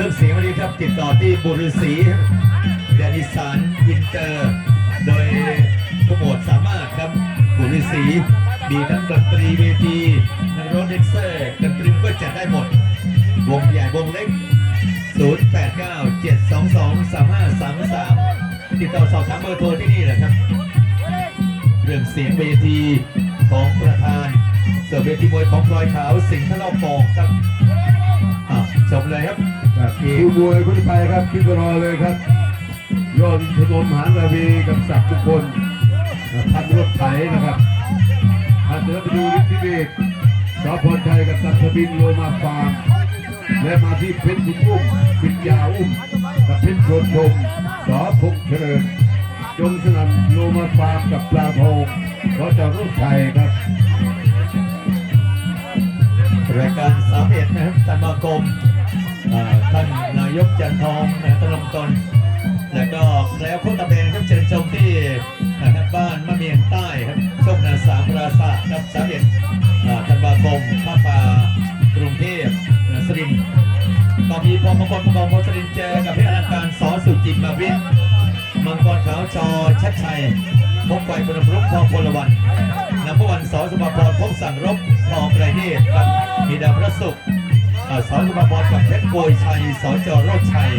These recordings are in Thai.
รื่องเสียงวันนี้ครับติดต่อที่บุรุษีแดนิสานอินเตอร์ โดยผู้โหมดสามารถครับบุรุษีมีทั้งดนตรีเวทีนักร้องเดนเซอร์ดนตรีก็จัดได้หมด วงใหญ่วงเล็ก 089 722 3533 ติดต่อสอบถามเบอร์โทรที่นี่แหละครับเรื่องเสียงเวทีของประธานเสิร์ฟเวทีมวยของพลอยขาวสิงห์ทะเลาะปองครับ อะจบเลยครับ ครับผู้มวยคนไปครับคิดรอเลยครับยอดถนนมหาราวีกับศักดิ์ทุกคนพันรถไถนะครับพันเดินไปดูฤทธิเดชสพรชัยกับสัตบินโลมาฟาร์มและมาที่เพชรบุญอุ้มปิญญาอุ้มกับเพชรโชนชมสอพงษ์เจริญจงสนันโลมาฟาร์มกับปลาทองขอจอดรถไทยครับรายการสามเอ็ดนะครับธันวาคมอ่า ท่านนายกจันทองนะตลงตนแล้วก็แล้วโคตะเบนครับเชิญชมที่นะครับบ้านมะเมียงใต้ครับช่องนาสามปราศาสตร์ครับสามเอ็ดอ่าธันวาคมพระป่ากรุงเทพสรินก็มีพอมงคลประกอบพลสรินทร์เจอกับพี่อลังการสอสุจิตมาวิทย์มังกรขาวชอชัดชัยพบไฟพนมรุกทองพลวันนำพวันสอสมพรพบสั่งรบทองไรเทพครับมีดาวพระศุกร์ สอนสุภาพรกับเพชรโกยชัยสอจโรจชัย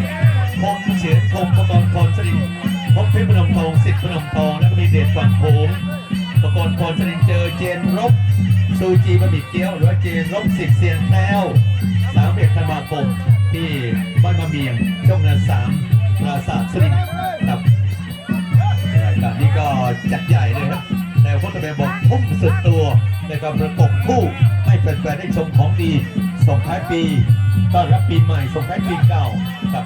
พงเฉียนพงประกรณ์พรสรินทร์พบเพชรพนมทองสิทธิ์พนมทองแล้วก็มีเดชฝั่งโขงประกรณ์พรสรินทร์เจอเจนรบซูจีบะหมี่เกี๊ยวหรือว่าเจนรบสิทธิ์เสียนแท้วสามเอ็ดธันวาคมที่บ้านมะเมียงช่องนสามปราสาทสรินครับรายการนี้ก็จัดใหญ่เลยครับแต่พจน์ตะเบนบอกทุ่มสุดตัวในการประกบคู่ให้แฟนๆได้ชมของดี ส่งท้ายปีต้อนรับปีใหม่ส่งท้ายปีเก่าครับ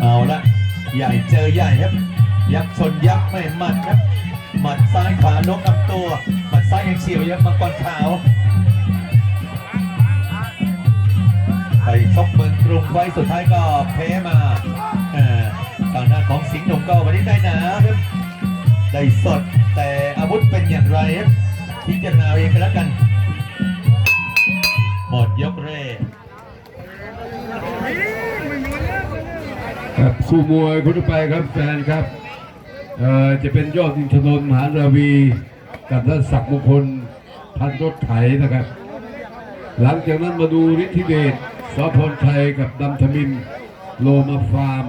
เอาละใหญ่เจอใหญ่ครับ ยักษ์ชนยักษ์ไม่หมัดครับหมัดซ้ายขวานกลำตัวหมัดซ้ายยังเฉียวยับมังกรขาวไปชกเมืองกรุงไว้สุดท้ายก็แพ้มาเอ่อทางหน้าของสิงห์หนุ่มก็วันนี้ได้หนาครับได้สดแต่อาวุธเป็นอย่างไรครับ พิจารณาเองกันแล้วกันหมดยกแรกครับคู่มวยคุณไปครับแฟนครับเอ่อจะเป็นยอดอินทนนท์มหาราวี กับท่านศักดิ์มงคลพันรถไถนะครับ หลังจากนั้นมาดูฤทธิเดชสพรชัยกับดำธมินโลมาฟาร์ม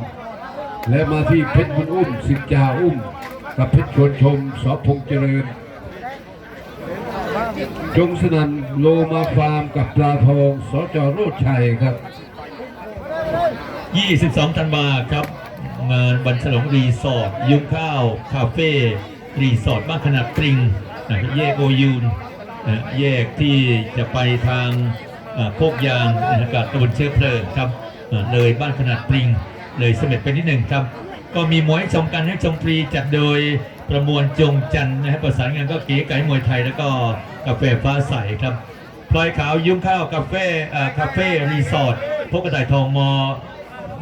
และมาที่เพชรบุญอุ้มสิทธาอุ้ม กับเพชรชวนชมสพงษ์เจริญ จงสนันโลมาฟาร์มกับปลาทองสจโรดชัยครับ 22ธันวาครับ งานวันฉลองรีสอร์ทยุ้งข้าวคาเฟ่รีสอร์ทบ้านขนาดปริงนะแยกโอยูนนะแยกที่จะไปทางโคกยางนะกับตะบนเชื้อเพลิงครับอ่าเลยบ้านขนาดปริง เลยเสม็ดไปนิดหนึ่งครับ ก็มีมวยชมกันให้ชมฟรีจัดโดยประมวลจงจันนะครับประสานงานก็เก๋ไก่มวยไทยแล้วก็ กาแฟฟ้าใสครับพลอยขาวยุ้งข้าวกาแฟอ่าคาเฟ่รีสอร์ทพบกระต่ายทองมอ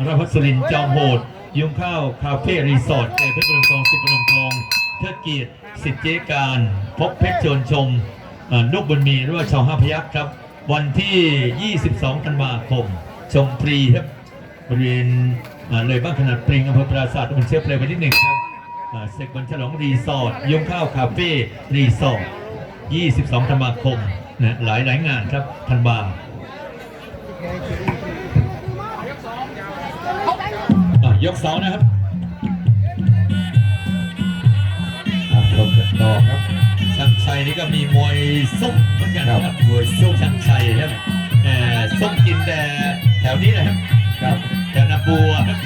ราพัสรินจอมโหดยุงข้าวคาเฟ่รีสอร์ทเจเพชรพนมทองสิบพนมทองเทิดเกียรติสิทธิเจการ พบเพชรโจนชมนุกบุญมีหรือว่าชาวห้าพยัคครับ วันที่ 22ธันวาคม ชมฟรีครับบริเวณเลยบ้านขนาดปริงอำเภอปราสาทตำบลเชื้อเพลิงไปที่หนึ่งครับอ่าเสกวันฉลองรีสอร์ทยุงข้าวคาเฟ่รีสอร์ท 22ธันวาคมนะหลายหลายๆงานครับธันวาอะยกเสานะครับอะชมกันต่อครับช่างชัยนี่ก็มีมวยส้มเหมือนกันครับมวยส้มช่างชัยครับเอ่อส้มกินแต่แถวนี้นะครับครับแถวนาบัวครับ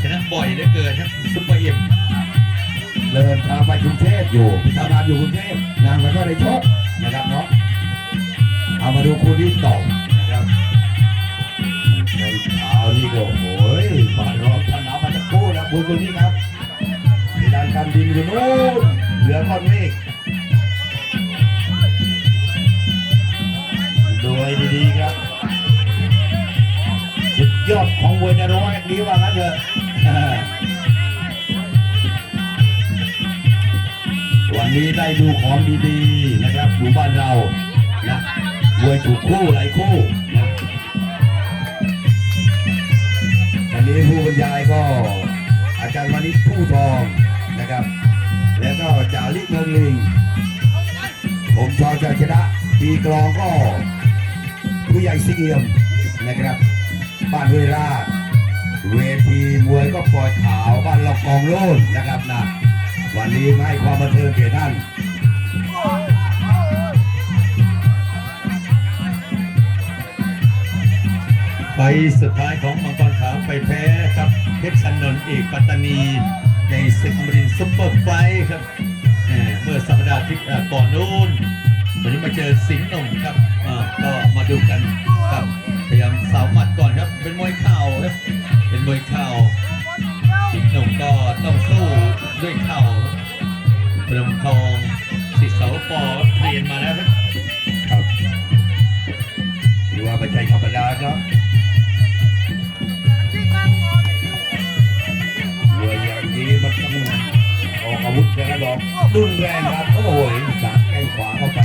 ชนะบ่อยเหลือเกินครับซุปเปอร์เอ็ม เดินทางไปกรุงเทพอยู่ทำงานอยู่กรุงเทพงานมันก็ได้ชกนะครับเนาะเอามาดูคู่ที่สองนะครับในเช้านี่ก็โอ้ยมารอท่านเอามาจากคู่นะคุณคนนี้ครับมีด้านการบินอยู่นู้นเหลือก้อนเมฆดูให้ดีๆครับสุดยอดของมวยในร้อยนี้ว่างั้นเถอะ วันนี้ได้ดูของดีๆนะครับดูบ้านเรานะมวยถูกคู่หลายคู่นะวันนี้ผู้บรรยายก็ อาจารย์วานิชผู้ทองนะครับ แล้วก็จาริเมืองลิงผมชอชัยชนะปีกลองก็ผู้ใหญ่สิงเอี่ยมนะครับ บ้านเวลาเวทีมวยก็ปล่อยขาวบ้านเรากองโล่นนะครับนะ วันนี้มาให้ความบันเทิงแก่ท่านไฟสุดท้ายของมังกรขาวไปแพ้ครับเพชรชันนนท์เอกปัตตานี ในศึกอมรินซุปเปอร์ไฟครับ เมื่อสัปดาห์ที่ก่อนนู้นวันนี้มาเจอสิงห์หนุ่มครับ สิทธิ์เปอเรียนมาแล้วครับครับถือว่าไม่ใช่ธรรมดาครับมวยอย่างนี้มันต้องออกอาวุธนะครับดอกรุนแรงครับโอ้โหสาดแข้งขวาเข้าไป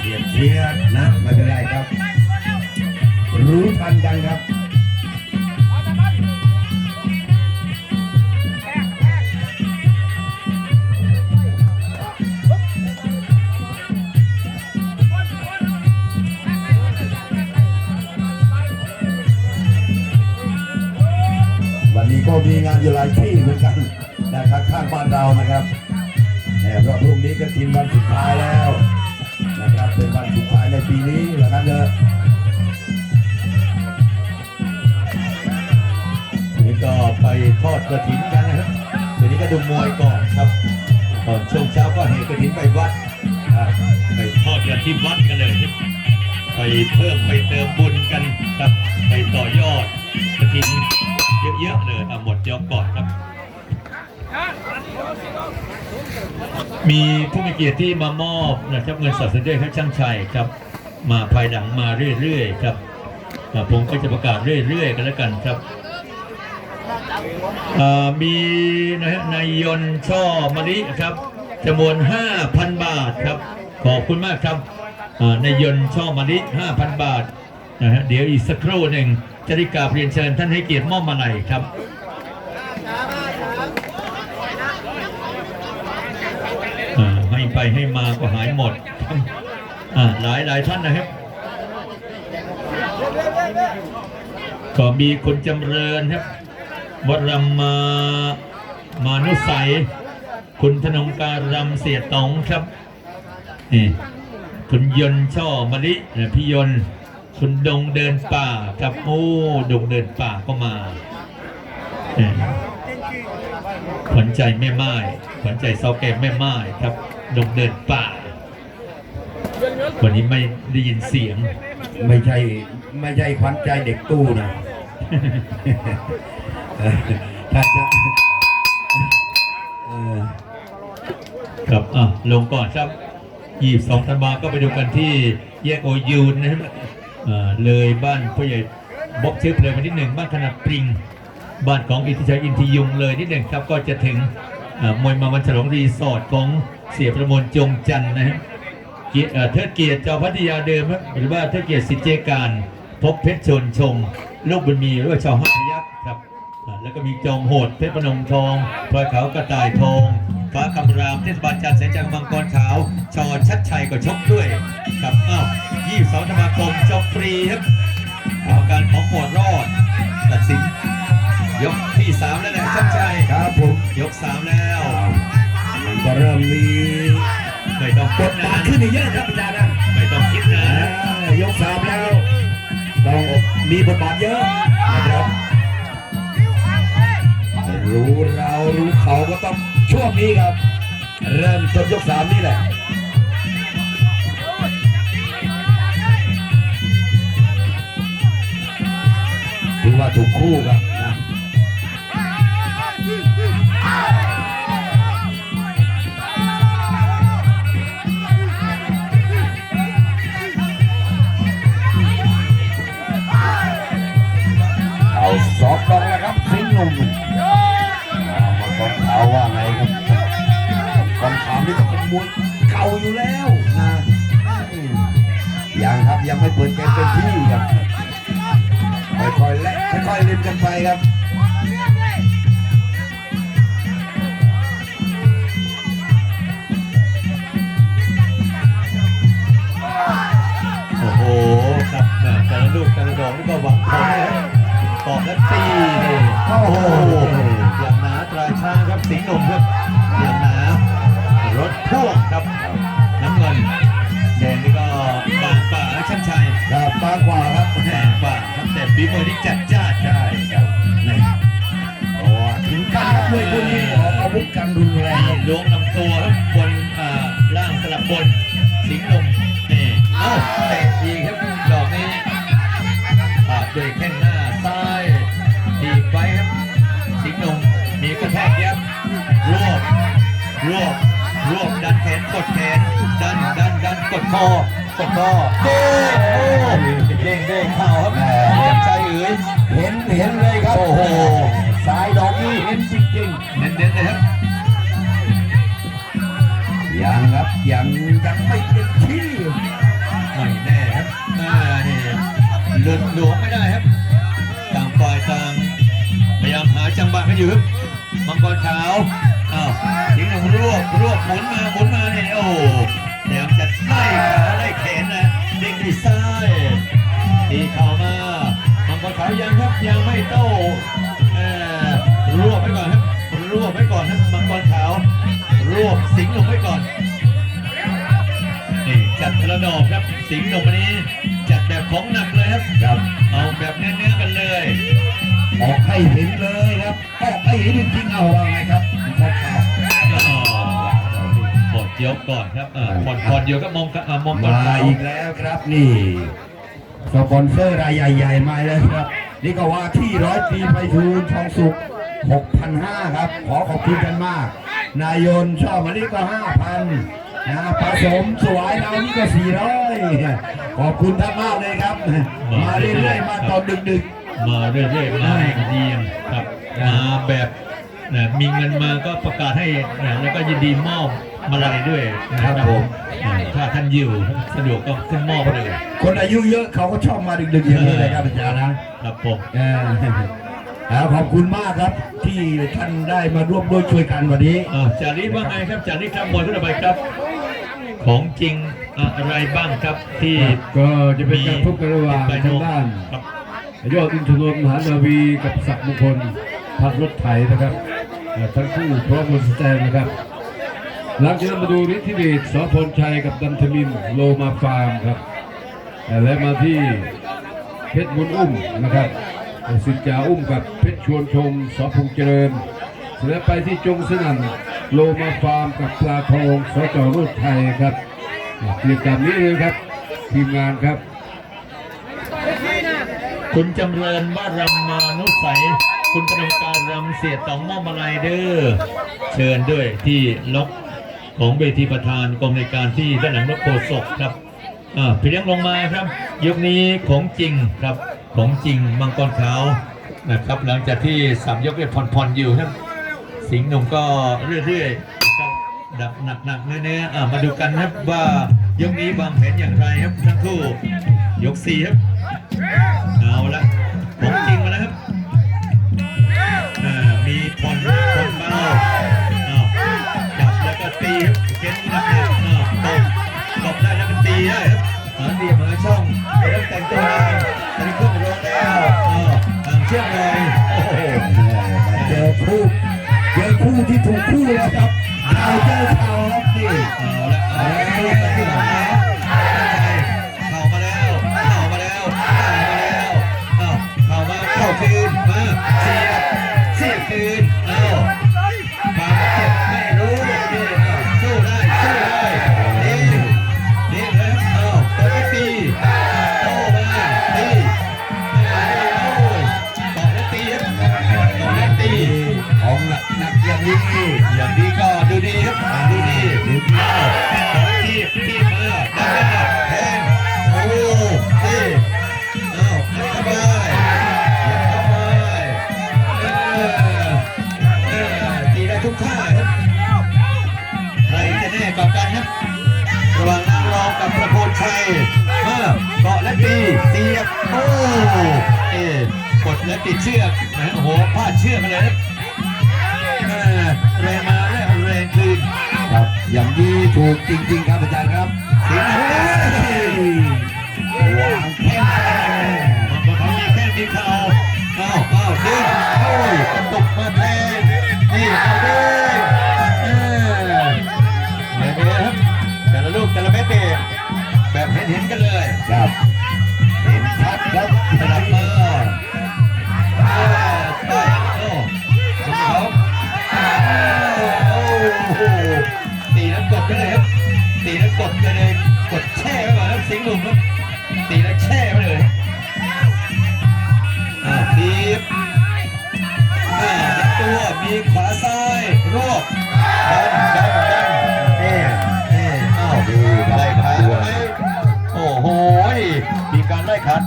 เสียดเสียดนะไม่เป็นไรครับ รู้ทันกันครับ อดกระถินกันนะครับวันนี้ก็ดูมวยก่อนครับตอนช่วงเช้าก็เห็นกระถินไปวัดไปทอดกระถินวัดกันเลยไปเพิ่มไปเติมบุญกันครับไปต่อยอดกระถินเยอะๆเลยอะหมดยกก่อนครับ มีผู้มีเกียรติที่มามอบนะครับเงินสดเสด็จให้ช่างชัยครับ มาภายหลังมาเรื่อยๆครับผมก็จะประกาศเรื่อยๆกันแล้วกันครับ มีนะฮะนายยนช่อมะลิครับจำนวน 5,000 บาทครับ ขอบคุณมากครับนายยนช่อมะลิ 5,000 บาทนะฮะเดี๋ยวอีกสักครู่หนึ่งจะได้กราบเรียนเชิญท่านให้เกียรติมอบมาลัยครับให้ไปให้มาก็หายหมดอ่าหลายหลายท่านนะครับ ก็มีคุณจำเริญครับ วรมมามานุสัย คุณธนงการำเสียตองครับนี่คุณยนช่อมะลิพี่ยนคุณดงเดินป่าครับโอ้ดงเดินป่าก็มานี่ขวัญใจแม่ไม้ขวัญใจเสาแก่แม่ไม้ครับดงเดินป่า วันนี้ไม่ได้ยินเสียง ไม่ใช่ ไม่ใช่ขวัญใจเด็กตู้นะ ถ้าจะครับอะลงก่อนครับ22ธันวาก็ไปดูกันที่แยกโอยูนนะครับอ่าเลยบ้านพ่อใหญ่บ๊อบเชื้อเพลิงมาที่หนึ่งบ้านขนาดปริง บ้านของอิทธิชัยอินทิยุงเลยนิดหนึ่งครับก็จะถึงอ่ามวยมาวันฉลองรีสอร์ทของเสียประมวลจงจันนะฮะเกียรติเอ่อเทิดเกียรติเจ้าพัทยาเดิมครับหรือว่าเทิดเกียรติสิทธิเจการพบเพชรชนชง ลูกบุญมีหรือว่าชาวห้าพยักษ์ครับ แล้วก็มีจอมโหดเพชรพนมทองพลอยขาวกระต่ายทองฟ้าคำรามเทศบาลจันทร์แสนจังมังกรขาว ชอชัดชัยก็ชกด้วยครับอ้าว22ธันวาคมจบฟรีครับกรรมการของหมวดรอด ตัดสิน ยกที่3แล้วนะชัดชัยครับผมยก3แล้วมันก็เริ่มมีไม่ต้องบคิดทนะบาทขึ้นอีกเยอะครับอาจารย์นะไม่ต้องคิดนะอ่ายกสามแล้วต้องมีบทบาทเยอะนะค รู้เรารู้เขาก็ต้องช่วงนี้ครับ เริ่มต้นยกสามนี่แหละถือว่าถูกคู่ครับนะเอาสอบดองแล้วครับสิงห์หนุ่ม ว่าไงครับก่อนถามนี่ก็เป็นมวยเก่าอยู่แล้วนะอืมยังให้เปิดเกมเป็นที่ครับค่อยๆและค่อยๆเล่นกันไปครับโอ้โหครับแหม่แต่ละลูกแต่ละดอกนี่ก็หวังผลนะครับตอกและตีนี่โอ้โห ช้างครับสิงห์หนุ่มครับอย่างหนารถพ่วงครับน้ำเงินแดงนี่ก็บางป่าและช่างชัยครับมากกว่าครับบางป่าครับแต่ฝีมือที่จัดจ้านใช่ครับนี่โอ้ถึงกันครับมวยคู่นี้ออกอาวุธกันรุนแรงครับล้วงลำตัวครับบนอ่าล่างสลับบนสิงห์หนุ่มนี่เอ้าเตะอีกครับดอกนี้ปาดด้วยแข้งหน้าซ้ายดีบไว้ครับสิงห์หนุ่ม มีกระแทกยับรวบรวบรวบดันแขนกดแขนดันดันดันกดคอกดคอเด้งโอ้เด้งเด้งเข่าครับเลี้ยงใจเอ๋ยเห็นเห็นเลยครับโอ้โหสายดอกนี้เห็นจริงเน้นเน้นๆเลยครับๆยังครับยังยังไม่เต็มที่ไม่แน่ครับอ่านี่หลุดหลวมไม่ได้ครับต่างฝ่ายต่างพยายามหาจังหวะกันอยู่ครับ มังกรขาวอ้าวสิงห์หนุ่มรวบรวบหมุนมาหมุนมาเนี่ยโอ้โหพยายามจะไล่ขาไล่แขนนะเด้งที่ซ้ายตีเข่ามามังกรขาวยังครับยังไม่โต้เอ่อรวบไว้ก่อนครับรวบไว้ก่อนครับมังกรขาวรวบสิงห์หนุ่มไว้ก่อนนี่จัดกระดอกครับสิงห์หนุ่มวันนี้จัดแบบของหนักเลยครับครับ เอาแบบเนื้อๆกันเลยออกให้เห็นเลยครับ ออกให้เห็นจริงๆเอาว่าไงครับพอข่าวหมดยกก่อนครับอ่าผ่อนผ่อนเดียวก็มองอ่ามองก่อนมาเขาอีกแล้วครับนี่สปอนเซอร์รายใหญ่ๆมาแล้วครับ นี่ก็ว่าที่ร้อยปีไปทูลทองสุข6,500 ครับ ขอขอบคุณกันมาก นายนชอบมานี่ก็ 5,000นะผสมสวายเรานี่ก็ 400 ขอบคุณท่านมากเลยครับ มาเรื่อยๆ มาตอนดึกมาเรื่อยๆ มาเยี่ยมครับ มาแบบนะมีเงินมาก็ประกาศให้นะแล้วก็ยินดีมอบมาลัยด้วยนะครับผมอ่าถ้าท่านอยู่สะดวกก็ขึ้นมอบเลยๆคนอายุเยอะเขาก็ชอบมาดึกๆอย่างนี้เลยครับอาจารย์นะครับผมเออแล้วขอบคุณมากครับที่ท่านได้มาร่วมด้วยช่วยกันวันนี้อ่าจารีตว่าไงครับจารีตครับมวยทั่วไปครับ ของจริงอะไรบ้างครับที่ก็จะเป็นการพบกันระหว่างทางด้านครับยอดอินทนนท์มหานาวีกับศักดิ์มงคล พักรถไถนะครับทั้งคู่พร้อมบนสแตนนะครับหลังจากนั้นมาดูฤทธิเดชสพลชัยกับดันทมินโลมาฟาร์มครับและมาที่เพชรบุญอุ้มนะครับสิทธิ์จ่าอุ้มกับเพชรชวนชมสพงเจริญแล้วไปที่จงสนั่นโลมาฟาร์มกับปลาทองสจรูดไทยครับเอ่อกิกรรมนี้เลยครับทีมงานครับ คุณจำเริญว่ารำมานุสัย คุณกนงการรำเสียตองม่อมาลัยเด้อเชิญด้วยที่ล็อกของเวทีประธานกองในการที่ด้านหลังรถโคศกครับอ่าพี่เลี้ยงลงมาครับยกนี้ของจริงครับของจริงมังกรขาวนะครับ หลังจากที่สามยกเรียผ่อนๆอยู่ครับ สิงห์หนุ่มก็เรื่อยๆครับดักหนักๆเนื้อๆอ่ามาดูกันครับว่ายกนี้วางแผนอย่างไรครับทั้งคู่ยกสี่ครับ เอาละของจริงมาแล้วครับอ่ามีผ่อนผ่อนเบาอ้าจับแล้วก็ตีครับเข็นหนักๆอ้าตบตบได้แล้วก็ตีได้ครับหาเหลี่ยมหาช่องเริ่มแต่งตัวได้ตอนนี้ขึ้นลงแล้วอ้าวห่างเชือกเลยโอ้โหเจอคู่เจอคู่ที่ถูกคู่แล้วครับข่าเจอข่าครับนี่เอาละเอาละ อย่างนี้ก็ดูดีครับดูดีดูดีที่ที่เบอร์ได้แทงโอ้ที่เอาข้าไปข้าไปเออตีได้ทุกท่าครัรจะแน่กว่กันครับระหว่างนางรองกับประโคนชัยมาเกาะและตีเสียบโอ้เอ๊กดและติดเชือกนะโอ้โหพลาดเชือกเลยร ครับอย่างนี้ถูกจริงๆครับอาจารย์ครับ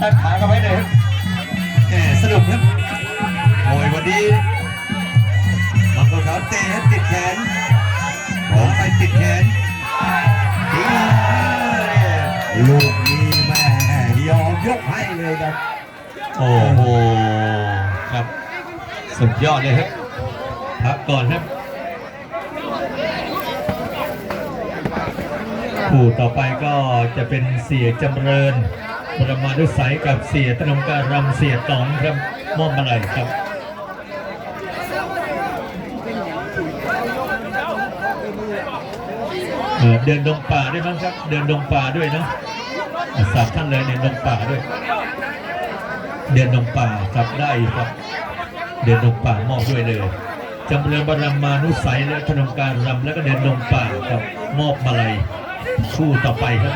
ตั้งขาเข้าไปเลยครับแหมสนุกครับโอ้ยวันนี้มังกรขาเตะติดแขนขอไปติดแขนทิ้งเนี่ยลูกนี้แม่ยอมยกให้เลยครับ โอ้โหครับ สุดยอดเลยครับพักก่อนครับคู่ต่อไปก็จะเป็นเสียจำเริญ ประมาดุสัยกับเสียตนงการรำเสียตองครับมอบมาเลยครับเออเดินดงป่าด้วยมั้งครับ เดินดงป่าด้วยเนาะสามท่านเลยเดินดงป่าด้วย เดินดงป่าจับได้ครับ เดินดงป่ามอบด้วยเลยจำเริญบารมานุสัยและธนงการรำแล้วก็เดินดงป่าครับมอบมาเลยคู่ต่อไปครับ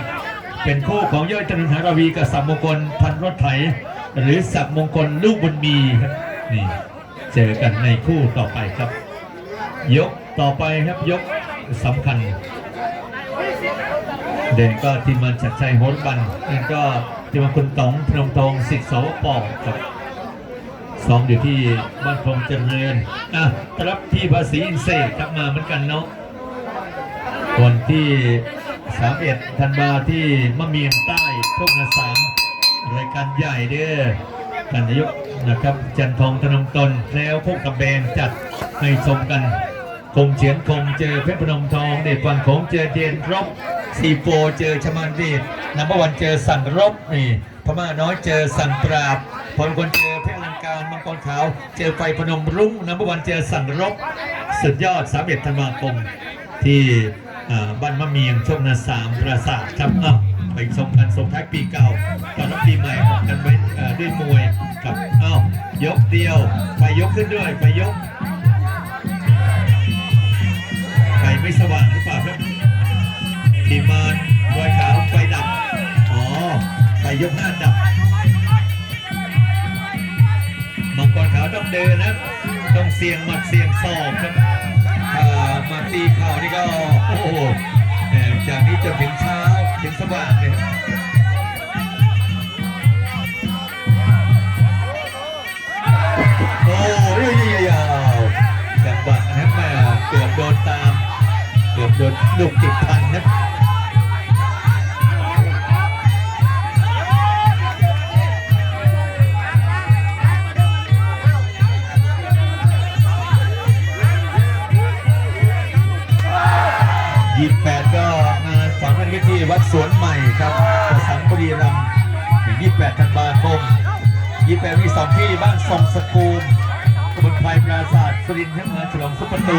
เป็นคู่ของยอดจริญหาราวีกับสับมงคลพันรถไถหรือสับมงคลลูกบุญมีครับนี่เจอกันในคู่ต่อไปครับ ยกต่อไปครับยกสำคัญ เด่นก็ทีมมันชัดชัยโหนบันนั่นก็ทีมงานคุณต๋องพนมทองสิทธิ์สวปอครับซ้อมอยู่ที่บ้านพงเจริญอะรับพี่ภาษีอินเสกกลับมาเหมือนกันเนาะวันที่ 31ธันวาที่มะเมียงใต้โชคนาสามรายการใหญ่เด้อท่านนายกนะครับ จันทองธนงตนแล้วพวกกับแบงจัดให้ชมกันคงเฉียนคงเจอเพชรพนมทองเด็ดฟังของเจอเดียนรบซีโฟเจอชมานเดชนัมเบอร์วันเจอสั่งรบนี่พม่าน้อยเจอสั่งปราบพลคนเจอเพชรลังการมังกรขาว เจอไฟพนมรุ้งนัมเบอร์วันเจอสั่งรบ สุดยอดสามเอ็ดธันวาคมที่ บ้านมะเมียงโชคนาสามปราสาทครับอ้าวไปชมกันส่งท้ายปีเก่าตอนรับปีใหม่พบกันไว้ด้วยมวยกับอ้าวยกเดียวไฟยกขึ้นด้วยไฟยกไฟไม่สว่างหรือเปล่าครับทีมานรอยขาวไฟดับอ๋อไฟยกหน้าดับมังกรขาวต้องเดินนะต้องเสี่ยงหมัดเสี่ยงศอกครับ มาตีเข่านี่ก็โอ้โหแต่จากนี้จนถึงเช้าถึงสว่างเลยโอ้ยยาวๆจังหวะนะครับแม่เกือบโดนตาม เกือบโดนลูกติดพันนะ ยี่แปดก็งานฝังกันที่วัดสวนใหม่ครับประสังบุรีรัมย์ยี่แปดธันวาคมยี่แปดมีสองที่บ้านทรงสกูลตำบลไพรปราศาสตร์สุรินทร์ทั้งงานฉลองซุปเปร์ตู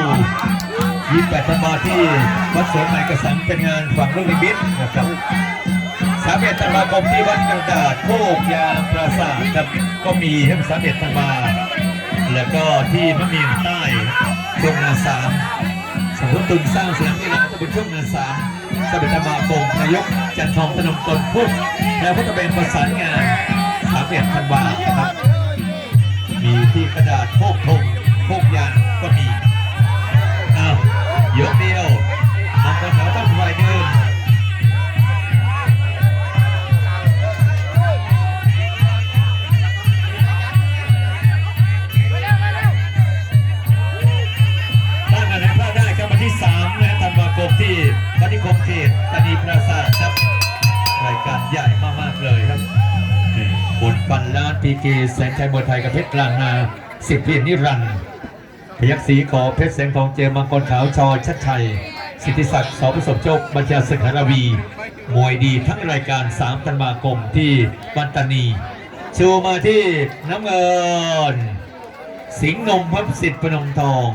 28 ธันวาที่วัดสวนใหม่กระสังเป็นงานฝังลูกนิมิตนะครับ31ธันวาคมที่วัดกระดาษโคกยางปราสาทครับก็มีทั้ง31ธันวาแล้วก็ที่มะเมียงใต้ช่วงนาสาม สมทบทุนสร้างเสียงกีฬาตะบนช่วงเงินสาสาม31ธันวาคมนายกจันทองตนมตนพุทธแล้วก็จะเป็นประสานงานสามเอ็ดธันวาครับ มีที่กระดาษโคกทงโคกยางก็มีอ้าวยกเดียวบางคนเราต้องไวเดิน ปีเกแสนชัยมวยไทยกับเพชรลางนาสิบเพียรนิรันดร์พยักษีขอเพชรแสงทองเจมังกรขาวชอชัดชัย สิทธิศักดิ์สอประสบโชคบัญชาศึกหรวี มวยดีทั้งรายการ3ธันวาคมที่ปัตตานี ชูมาที่น้ำเงิน สิงห์นมพับสิทธิ์พนมทอง